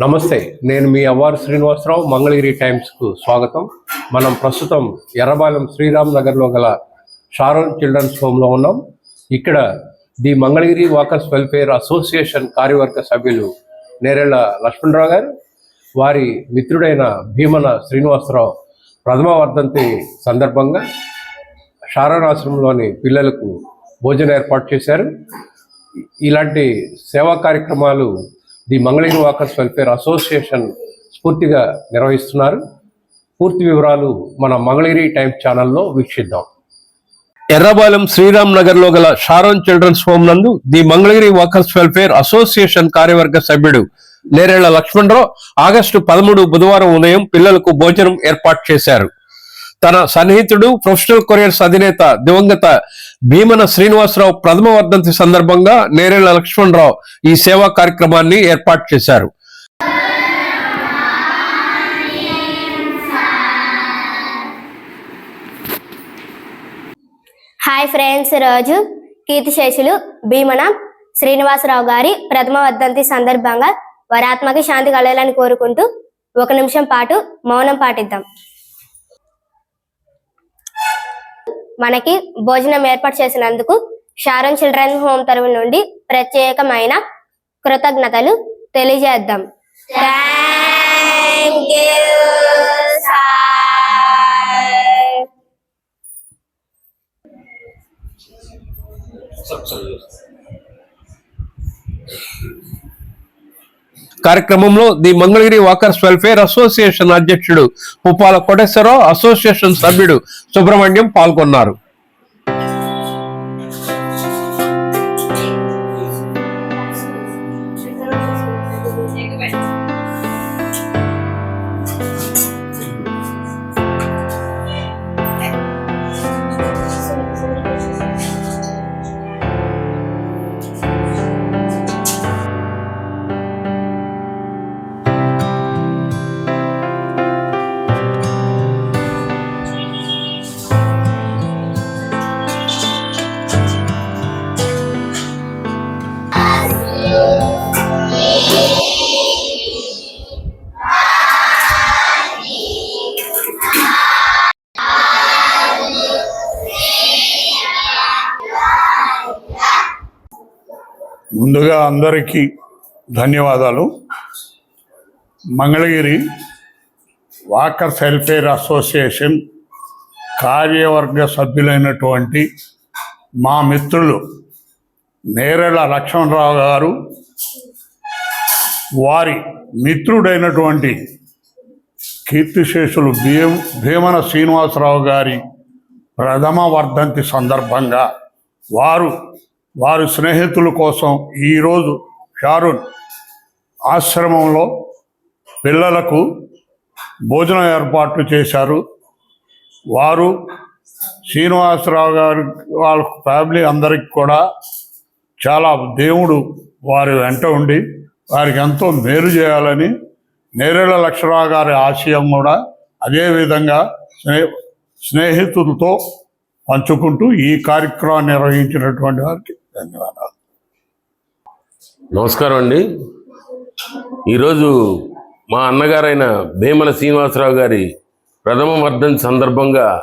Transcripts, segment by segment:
నమస్తే నేను మీ అవ్వారు శ్రీనివాసరావు మంగళగిరి టైమ్స్కు స్వాగతం. మనం ప్రస్తుతం ఎర్రబాలెం శ్రీరామ్ నగర్లో గల షారోన్ చిల్డ్రన్స్ హోమ్లో ఉన్నాం. ఇక్కడ the Mangalagiri walkers welfare association కార్యవర్గ సభ్యులు నేరేళ్ళ లక్ష్మణరావు గారు వారి మిత్రుడైన భీమన శ్రీనివాసరావు ప్రథమ వర్ధంతి సందర్భంగా షారోన్ ఆశ్రమంలోని పిల్లలకు భోజనం ఏర్పాటు చేశారు. ఇలాంటి సేవా కార్యక్రమాలు the Mangalagiri walkers welfare association స్ఫూర్తిగా నిర్వహిస్తున్నారు. పూర్తి వివరాలు మన మంగళగిరి టైమ్స్ ఛానల్లో వీక్షిద్దాం. ఎర్రబాలెం శ్రీరామ్ నగర్లో గల షారోన్ చిల్డ్రన్స్ హోమ్ నందు the Mangalagiri walkers welfare association కార్యవర్గ సభ్యుడు నేరేళ్ళ లక్ష్మణరావు ఆగస్టు పదమూడు బుధవారం ఉదయం పిల్లలకు భోజనం ఏర్పాటు చేశారు. తన సన్నిహితుడు ప్రొఫెషనల్ కొరియర్స్ అధినేత దివంగత భీమన శ్రీనివాసరావు ప్రథమ వర్ధంతి సందర్భంగా నేరేళ్ళ లక్ష్మణరావు ఈ సేవా కార్యక్రమాన్ని ఏర్పాటు చేశారు. హాయ్ ఫ్రెండ్స్ రోజు కీర్తిశేషులు భీమన శ్రీనివాసరావు గారి ప్రథమ వర్ధంతి సందర్భంగా వారి ఆత్మకి శాంతి కలగాలని కోరుకుంటూ ఒక నిమిషం పాటు మౌనం పాటిద్దాం. మనకి భోజనం ఏర్పాటు చేసినందుకు షారన్ చిల్డ్రన్ హోమ్ తరఫు నుండి ప్రత్యేకమైన కృతజ్ఞతలు తెలియజేద్దాం. థ్యాంక్ యూ కార్యక్రమంలో the Mangalagiri walkers welfare association అధ్యక్షుడు పుప్పాల కోటేశ్వరరావు అసోసియేషన్ సభ్యుడు సుబ్రహ్మణ్యం పాల్గొన్నారు. ముందుగా అందరికీ ధన్యవాదాలు. మంగళగిరి వాకర్స్ వెల్ఫేర్ అసోసియేషన్ కార్యవర్గ సభ్యులైనటువంటి మా మిత్రులు నేరళ లక్ష్మణరావు గారు వారి మిత్రుడైనటువంటి కీర్తిశేషులు భీమ భీమన శ్రీనివాసరావు గారి ప్రథమ వర్ధంతి సందర్భంగా వారు వారి స్నేహితుల కోసం ఈరోజు షారూన్ ఆశ్రమంలో పిల్లలకు భోజనం ఏర్పాట్లు చేశారు. వారు శ్రీనివాసరావు గారి వాళ్ళ ఫ్యామిలీ అందరికి కూడా చాలా దేవుడు వారి వెంట ఉండి వారికి ఎంతో మేలు చేయాలని నేరేళ్ళ లక్షరావు గారి ఆశయం కూడా అదేవిధంగా స్నే స్నేహితులతో పంచుకుంటూ ఈ కార్యక్రమాన్ని నిర్వహించినటువంటి వారికి ధన్యవాదాలు. నమస్కారం అండి. ఈరోజు మా అన్నగారైన భీమల శ్రీనివాసరావు గారి ప్రథమ వర్ధన్ సందర్భంగా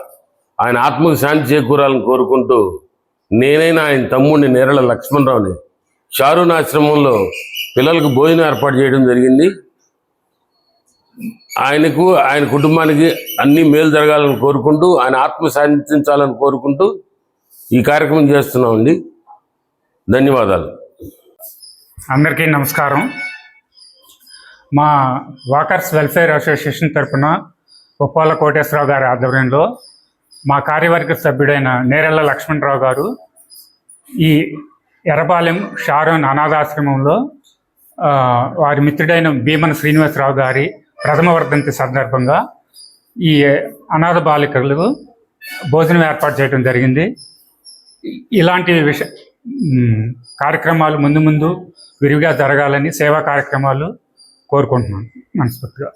ఆయన ఆత్మకు శాంతి చేకూరాలని కోరుకుంటూ నేనైనా ఆయన తమ్ముడిని నేరళ లక్ష్మణరావుని షారూన్ ఆశ్రమంలో పిల్లలకు భోజనం ఏర్పాటు చేయడం జరిగింది. ఆయనకు ఆయన కుటుంబానికి అన్ని మేలు జరగాలని కోరుకుంటూ ఆయన ఆత్మ శాంతించాలని కోరుకుంటూ ఈ కార్యక్రమం చేస్తున్నామండి. ధన్యవాదాలు. అందరికీ నమస్కారం. మా వాకర్స్ వెల్ఫేర్ అసోసియేషన్ తరఫున ఉప్పాల కోటేశ్వరరావు గారి ఆధ్వర్యంలో మా కార్యవర్గ సభ్యుడైన నేరెళ్ళ లక్ష్మణరావు గారు ఈ ఎర్రపాలెం షారోన్ అనాథాశ్రమంలో వారి మిత్రుడైన భీమన శ్రీనివాసరావు గారి ప్రథమ వర్ధంతి సందర్భంగా ఈ అనాథ బాలికలకు భోజనం ఏర్పాటు చేయడం జరిగింది. ఇలాంటి విష కార్యక్రమాలు ముందు ముందు విరివిగా జరగాలని సేవా కార్యక్రమాలు కోరుకుంటున్నాను. మనస్ఫూర్తిగా.